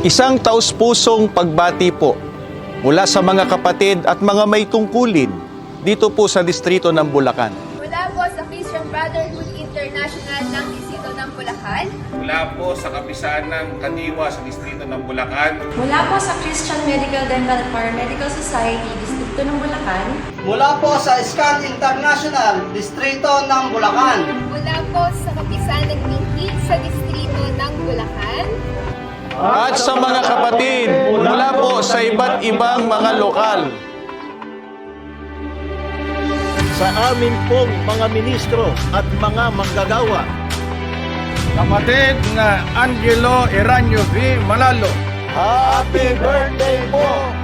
Isang taus-pusong pagbati po mula sa mga kapatid at mga may tungkulin dito po sa distrito ng Bulacan. Mula po sa Christian Brotherhood International ng Distrito ng Bulacan. Mula po sa kapisaan ng Kadiwa sa distrito ng Bulacan. Mula po sa Christian Medical Dental Paramedical Society, Distrito ng Bulacan. Mula po sa SCAN International, Distrito ng Bulacan. Mula po sa Kapisan ng Minti sa Distrito ng Bulacan. At sa mga kapatid mula po sa iba't ibang mga lokal. sa amin pong mga ministro at mga manggagawa. Kapatid nga Angelo Eranio V. Malalo. Happy birthday po!